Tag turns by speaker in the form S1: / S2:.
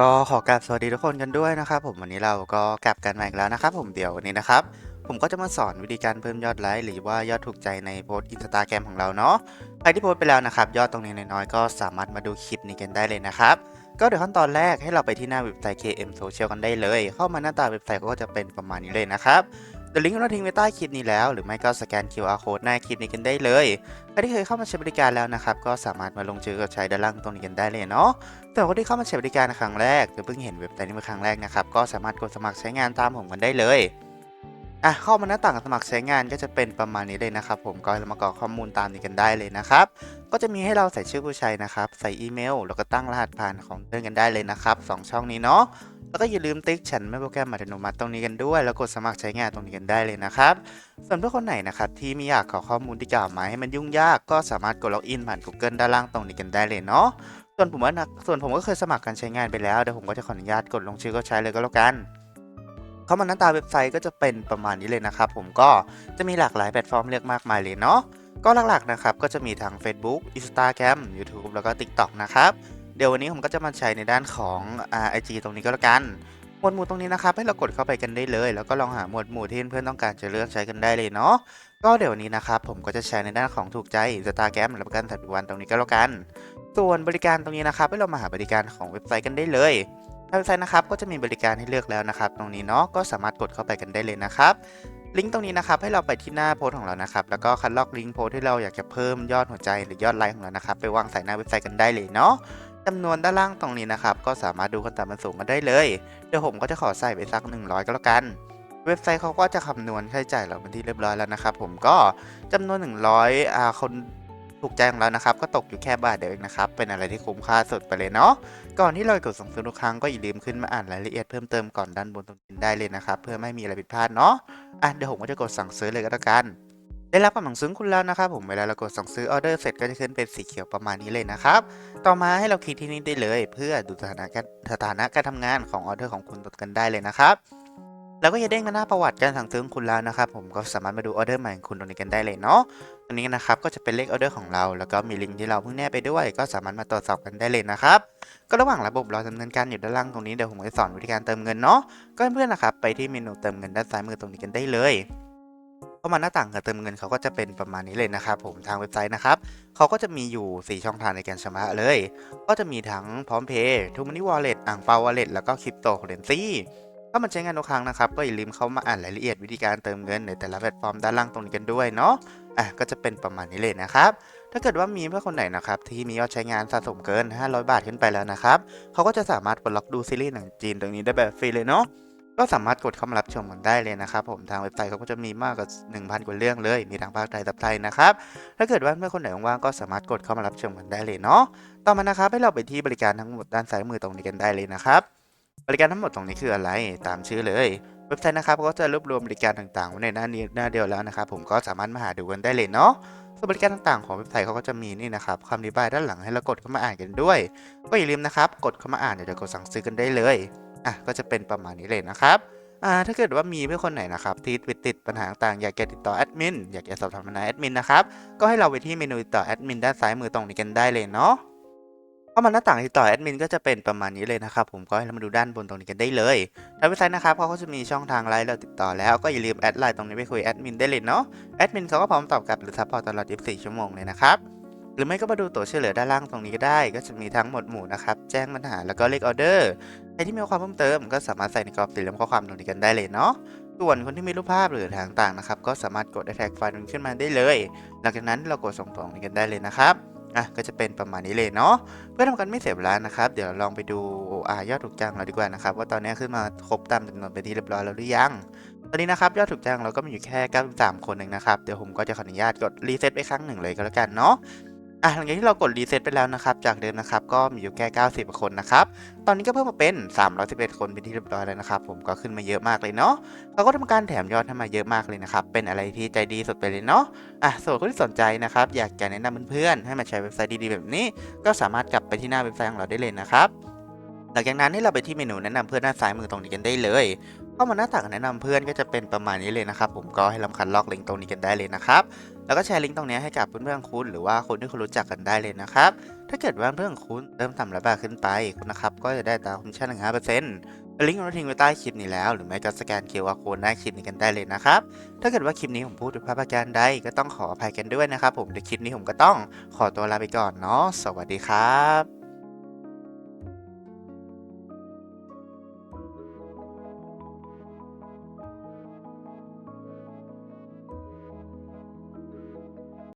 S1: ก็ขอกราบสวัสดีทุกคนกันด้วยนะครับผมวันนี้เราก็กลับกันมาอีกแล้วนะครับผมเดี๋ยววันนี้นะครับ ผมก็จะมาสอนวิธีการเพิ่มยอดไลค์หรือว่ายอดถูกใจในโพสต์อินสตาแกรมของเราเนาะใครที่โพสต์ไปแล้วนะครับ ยอดตรงนี้น้อยๆก็สามารถมาดูคลิปนี้กันได้เลยนะครับก็เดี๋ยวขั้นตอนแรกให้เราไปที่หน้าเว็บไซต์ KM Social กันได้เลย เข้ามาหน้าตาเว็บไซต์ก็จะเป็นประมาณนี้เลยนะครับ เดี๋ยวลิงก์เราทิ้งไว้ใต้คลิปนี้แล้ว หรือไม่ก็สแกน QR code หน้าคลิปนี้กันได้เลยใครที่เคยเข้ามาใช้บริการแล้วนะครับก็สามารถมาลงชื่อกับใช้ด้านล่างตรงนี้กันได้เลยเนาะแต่คนที่เข้ามาใช้บริการครั้งแรกหรือเพิ่งเห็นเว็บไซต์นี้เป็นครั้งแรกนะครับก็สามารถกดสมัครใช้งานตามผมกันได้เลย อะเข้ามาหน้าต่างสมัครใช้งานก็จะเป็นประมาณนี้เลยนะครับ ผมก็เรามากรอกข้อมูลตามนี้กันได้เลยนะครับ ก็จะมีให้เราใส่ชื่อผู้ใช้นะครับ ใส่อีเมล แล้วก็ตั้งรหัสผ่านของเพื่อนกันได้เลยนะครับสองช่องนี้เนาะแล้วก็อย่าลืมติ๊กฉันไม่โปรแกรมอัตโนมัติตรงนี้กันด้วย แล้วกดสมัครใช้งานตรงนี้กันได้เลยนะครับส่วนเพื่อคนไหนนะครับที่ไม่อยากขอข้อมูลที่กล่าวมาให้มันยุ่งยากก็สามารถกดล็อกอินผ่าน Google ด้านล่างตรงนี้กันได้เลยเนาะส่วนผมว่านะส่วนผมก็เคยสมัครการใช้งานไปแล้วเดี๋ยวผมก็จะขออนุญาตกดลงชื่อก็ใช้เลยก็แล้วกัน เข้ามาหน้าตาเว็บไซต์ก็จะเป็นประมาณนี้เลยนะครับผมก็จะมีหลากหลายแพลตฟอร์มเลือกมากมายเลยเนาะก็หลักๆนะครับก็จะมีทั้ง Facebook Instagram YouTube แล้วก็ TikTok นะครับเดี๋ยววันนี้ผมก็จะมาใช้ในด้านของไอ่า IG ตรงนี้ก็แล้วกันหมวดหมู่ตรงนี้นะครับให้เรากดเข้าไปกันได้เลย แล้วก็ลองหาหมวดหมู่ที่เพื่อนๆต้องการจะเลือกใช้กันได้เลยเนาะก็เดี๋ยววันนี้นะครับผมก็จะใช้ในด้านของถูกใจ Instagram และประกันสัตว์วันตรงนี้ก็แล้วกัน ส่วนบริการตรงนี้นะครับให้เรามาหาบริการของเว็บไซต์กันได้เลย ทางเว็บไซต์นะครับก็จะมีบริการให้เลือกแล้วนะครับ ตรงนี้เนาะก็สามารถกดเข้าไปกันได้เลยนะครับลิงก์ตรงนี้นะครับให้เราไปที่หน้าโพสของเรานะครับแล้วก็คัดลอกลิงก์โพสที่เราอยากจะเพิ่มยอดหัวใจหรือยอดไลค์ของเรานะครับไปวางใส่หน้าเว็บไซต์กันได้เลยเนาะจำนวนด้านล่างตรงนี้นะครับก็สามารถดูขั้นต่ำมันสูงกันได้เลยเดี๋ยวผมก็จะขอใส่ไปสัก 100 ก็แล้วกัน เว็บไซต์เขาก็จะคำนวณค่าใช้จ่ายเราเป็นที่เรียบร้อยแล้วนะครับผมก็จำนวน 100อ่าคน ถูกใจของเรานะครับ ก็ตกอยู่แค่บาทเดียวเองนะครับ เป็นอะไรที่คุ้มค่าสุดไปเลยเนาะ ก่อนที่เราจะกดส่งซื้อทุกครั้งก็อย่าลืมขึ้นมาอ่านรายละเอียดเพิ่มเติมก่อนด้านบนตรงนี้ได้เลยนะครับ เพื่อไม่มีอะไรผิดพลาดเนาะ อะเดี๋ยวผมก็จะกดสั่งซื้อเลยก็แล้วกัน ได้รับคำสั่งซื้อคุณแล้วนะครับผม เวลาเรากดสั่งซื้อออเดอร์เสร็จก็จะขึ้นเป็นสีเขียวประมาณนี้เลยนะครับ ต่อมาให้เราคลิกที่นี่ได้เลย เพื่อดูสถานะการสถานะการทำงานของออเดอร์ของคุณกันได้เลยนะครับ แล้วก็จะเด้งมาหน้าประวัติการสั่งซื้อของคุณแล้วนะครับ ผมก็สามารถมาดูออเดอร์ใหม่ของคุณตรงนี้กันได้เลยเนาะตรงนี้นะครับก็จะเป็นเลขออเดอร์ของเรา แล้วก็มีลิงก์ที่เราเพิ่งแนบไปด้วย ก็สามารถมาตรวจสอบกันได้เลยนะครับ ก็ระหว่างระบบรอดำเนินการอยู่ด้านล่างตรงนี้เดี๋ยวผมจะสอนวิธีการเติมเงินเนาะก็เพื่อนๆนะครับไปที่เมนูเติมเงินด้านซ้ายมือตรงนี้กันได้เลยข้ามาหน้าต่างการเติมเงินเขาก็จะเป็นประมาณนี้เลยนะครับผมทางเว็บไซต์นะครับเขาก็จะมีอยู่ 4 ช่องทางในการชำระเลย ก็จะมีทั้งพร้อมเพย์ทูมันนี่วอลเล็ตอ่างเปาวอลเล็ตแล้วก็คริปโตเคอเรนซี ถ้ามันใช้งานทุกครั้งนะครับ ก็อย่าลืมเข้ามาอ่านรายละเอียดวิธีการเติมเงินในแต่ละแพลตฟอร์มด้านล่างตรงนี้กันด้วยเนาะอะก็จะเป็นประมาณนี้เลยนะครับถ้าเกิดว่ามีเพื่อนคนไหนนะครับที่มียอดใช้งานสะสมเกิน 500 บาทขึ้นไปแล้วนะครับเขาก็จะสามารถปลดล็อกดูซีรีส์หนังจีนตรงนี้ได้แบบฟรีเลยเนาะก็สามารถกดเข้ามารับชมกันได้เลยนะครับผมทางเว็บไซต์เขาก็จะมีมากกว่า 1,000 กว่าเรื่องเลย มีทั้งภาคไทยกับไทยนะครับถ้าเกิดว่าเพื่อนคนไหนว่างก็สามารถกดเข้ามารับชมกันได้เลยเนาะต่อมานะครับให้เราไปที่บริการทั้งหมดด้านซ้ายมือตรงนี้กันได้เลยนะครับ บริการทั้งหมดตรงนี้คืออะไรตามชื่อเลยเว็บไซต์นะครับก็จะรวบรวมบริการต่างๆไว้ในหน้านี้หน้าเดียวแล้วนะครับผมก็สามารถมาหาดูกันได้เลยเนาะส่วนบริการต่างๆของเว็บไซต์เขาก็จะมีนี่นะครับคำอธิบายด้านหลังให้เรากดเข้ามาอ่านกันด้วย ก็อย่าลืมนะครับกดเข้ามาอ่านเดี๋ยวจะกดสั่งซื้อกันได้เลยอะก็จะเป็นประมาณนี้เลยนะครับอ่าถ้าเกิดว่ามีเพื่อนคนไหนนะครับที่ติดปัญหาต่างๆอยากจะติดต่อแอดมินอยากจะสอบถามปัญหาแอดมินนะครับก็ให้เราไปที่เมนูติดต่อแอดมินด้านซ้ายมือตรงนี้กันได้เลยเนาะ เข้ามาหน้าต่างติดต่อแอดมินก็จะเป็นประมาณนี้เลยนะครับผมก็ให้เรามาดูด้านบนตรงนี้กันได้เลยทางเว็บไซต์นะครับเขาก็จะมีช่องทางไลน์เราติดต่อแล้วก็อย่าลืมแอดไลน์ตรงนี้ไปคุยแอดมินได้เลยเนาะแอดมินเขาก็พร้อมตอบกลับหรือซัพพอร์ตตลอด 24 ชั่วโมงเลยนะครับหรือไม่ก็มาดูตัวช่วยเหลือด้านล่างตรงนี้ก็ได้ ก็จะมีทั้งหมดหมู่นะครับแจ้งปัญหาแล้วก็เลขออเดอร์ใครที่มีความเพิ่มเติมก็สามารถใส่ในกรอบสี่เหลี่ยมข้อความตรงนี้กันได้เลยเนาะส่วนคนที่มีรูปภาพหรือทางต่างนะครับก็สามารถกดแท็กไฟล์มันขึ้นมาได้เลย หลังจากนั้นเรากดส่งตรงนี้กันได้เลยนะครับ อะก็จะเป็นประมาณนี้เลยเนาะเพื่อทำการไม่เสียเวลานะครับ เดี๋ยวเราลองไปดูอ่ายอดถูกจ้างเราดีกว่านะครับว่าตอนนี้ขึ้นมาครบตามจำนวนไปนที่เรียบร้อยแล้วหรือยังตอนนี้นะครับยอดถูกจ้างเราก็มีอยู่แค่93คนเองนะครับเดี๋ยวผมก็จะขออนุญาตกดรีเซ็ตไปครั้งหนึ่งเลยก็แล้วกันเนาะ อะหลังจากที่เรากดรีเซ็ตไปแล้วนะครับจากเดิมนะครับก็มีอยู่แค่ 90 คนนะครับตอนนี้ก็เพิ่มมาเป็น 311 คนเป็นที่เรียบร้อยแล้วนะครับผมก็ขึ้นมาเยอะมากเลยเนาะเราก็ทำการแถมยอดให้มาเยอะมากเลยนะครับเป็นอะไรที่ใจดีสุดไปเลยเนาะอะส่วนคนที่สนใจนะครับอยากจะแนะนำเพื่อนๆให้มาใช้เว็บไซต์ดีๆแบบนี้ ก็สามารถกลับไปที่หน้าเว็บไซต์ของเราได้เลยนะครับหลังจากนั้นให้เราไปที่เมนูแนะนำเพื่อนด้าซ้ายมือตรงนี้กันได้เลย เข้ามาหน้าต่างแนะนำเพื่อนก็จะเป็นประมาณนี้เลยนะครับ ผมก็ให้ลำคันลอกลิงก์ตรงนี้กันได้เลยนะครับ แล้วก็แชร์ลิงก์ตรงนี้ให้กับเพื่อนๆคุณหรือว่าคนที่คุณรู้จักกันได้เลยนะครับ ถ้าเกิดว่าเพื่อนคุณเริ่มทำระบาทขึ้นไปคุณนะครับก็จะได้ตามคอมมิชชั่นหนึ่งห้าเปอร์เซ็นต์ลิงก์เราทิ้งไว้ใต้คลิปนี้แล้ว หรือไม่ก็สแกน QR Code หน้าคลิปนี้กันได้เลยนะครับ ถ้าเกิดว่าคลิปนี้ผมพูดด้วยภาพประการใดก็ต้องขออภัยกันด้วยนะครับ ผมในคลิปนี้ผมก็ต้องขอตัวลาไปก่อนเนาะสวัสดีครับ